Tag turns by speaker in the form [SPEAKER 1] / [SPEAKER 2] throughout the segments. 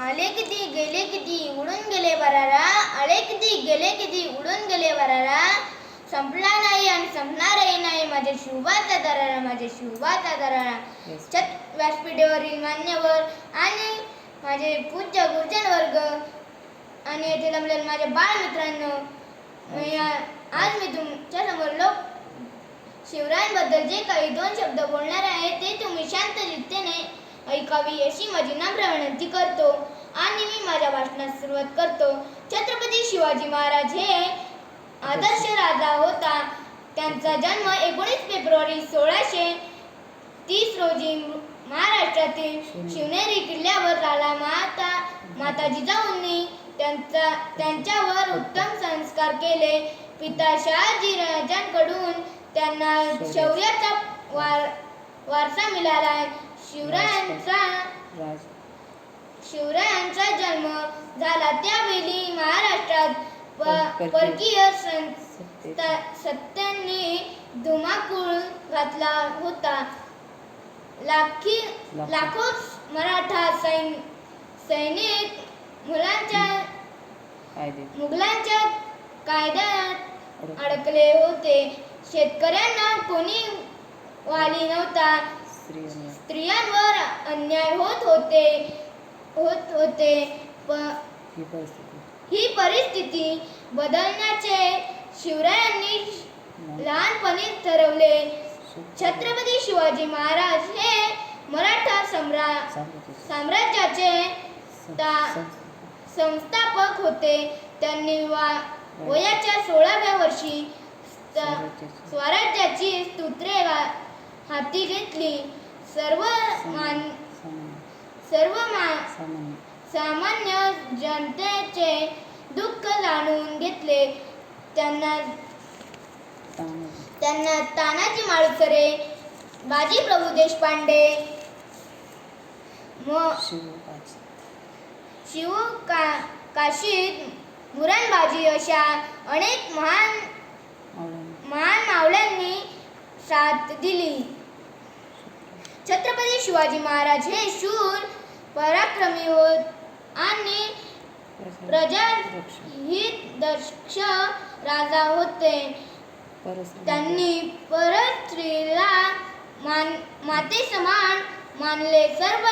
[SPEAKER 1] आले किती गेले किती उडून गेले बरारा आले किती गेले किती उडून गेले बरारा संपला नाही आणि संपणारही नाही माझ्या शिवबाचा दरारा माझ्या शिवबाचा दरारा. छत व्यासपीठेवरील मान्यवर आणि माझे पूज्य गुरुजन वर्ग आणि येथे जमलेले माझे बाळमित्रांनो मी आ- आज मी तुमच्यासमोर लोक शिवरायांबद्दल जे काही दोन शब्द बोलणार आहे ते तुम्ही शांत रीतीने ऐकावी अशी माझी नम्र विनंती करतो. आणि मी माझ्या भाषणास सुरुवात करतो. छत्रपती शिवाजी महाराज हे आदर्श राजा होता. त्यांचा जन्म एकोणीस फेब्रुवारी सोळाशे तीस रोजी महाराष्ट्रातील शिवनेरी किल्ल्यावर झाला माता माता जिजाऊंनी त्यांचा त्यांच्यावर उत्तम संस्कार केले. पिता शहाजी राजांकडून त्यांना शौर्याचा वार वारसा मिळाला. शिवरायांचा जन्म झाला त्यावेळी महाराष्ट्रात
[SPEAKER 2] परकीय-
[SPEAKER 1] सत्यांनी धुमाकूळ घातला होता. लाखी
[SPEAKER 2] लाखो.
[SPEAKER 1] मराठा सैन सैनिक मुलांच्या मुघलांच्या कायद्यात
[SPEAKER 2] अडक-
[SPEAKER 1] अडकले होते. शेतकऱ्यांना कोणी वाली नव्हता. स्त्रियांवर. अन्याय होत होते होत होते
[SPEAKER 2] ही परिस्थिती.
[SPEAKER 1] बदलण्याचे शिवरायांनी लहानपणी ठरवले. छत्रपती शिवाजी महाराज हे मराठा सम्रा
[SPEAKER 2] साम्राज्याचे
[SPEAKER 1] संस्थापक. होते. त्यांनी वा वयाच्या सोळाव्या वर्षी
[SPEAKER 2] स्वराज्याचे
[SPEAKER 1] स्तोत्रे हाती घेतली. सर्व मान सर्व मा
[SPEAKER 2] सामान्य
[SPEAKER 1] जनतेचे दुःख जाणून घेतले. त्यांना त्यांना तानाजी माळकरे बाजी प्रभू देशपांडे शिव का काशीद मुरणबाजी अशा अनेक महान महान मावळ्यांनी साथ दिली. छत्रपती शिवाजी महाराज हे शूर पराक्रमी होत आणि प्रजा हित दक्ष राजा होते. त्यांनी परत स्त्रीला मान माते समान मानले. सर्व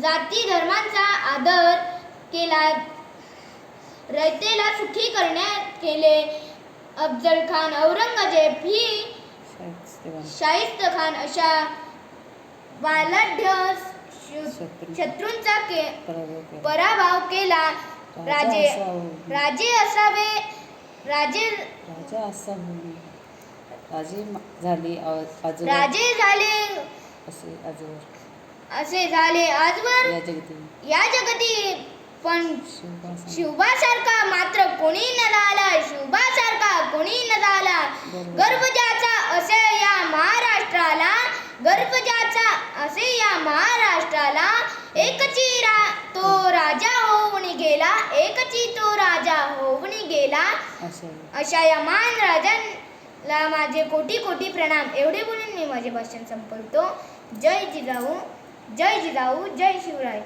[SPEAKER 1] जाती धर्मांचा आदर केला. रयतेला सुखी करण्यात केले. अफजल खान औरंगजेब ही शाहिस्त खान अशा शत्रूंचा के
[SPEAKER 2] पराभव केला.
[SPEAKER 1] राजे
[SPEAKER 2] राजा
[SPEAKER 1] असावे. राजे
[SPEAKER 2] राजा असा होई राजे झाले
[SPEAKER 1] राजे झाले.
[SPEAKER 2] असे आजोबा
[SPEAKER 1] असे झाले आजवर.
[SPEAKER 2] या जगती.
[SPEAKER 1] या जगती. पण
[SPEAKER 2] शिवबा
[SPEAKER 1] शिवबासारखा मात्र कोणी न झाला. शिवबासारखा कोणी न झाला.
[SPEAKER 2] बरोबर.
[SPEAKER 1] गर्व ज्याचा असे या महाराष्ट्राला गर्व ज्याचा असे या महाराष्ट्राला एकची रा तो राजा होऊन गेला एकची तो राजा होऊन गेला.
[SPEAKER 2] असे.
[SPEAKER 1] अशा या महान राजांना माझे कोटी कोटी प्रणाम. एवढे बोलून मी माझे भाषण संपवतो. जय जिजाऊ जय जिजाऊ जय शिवराय.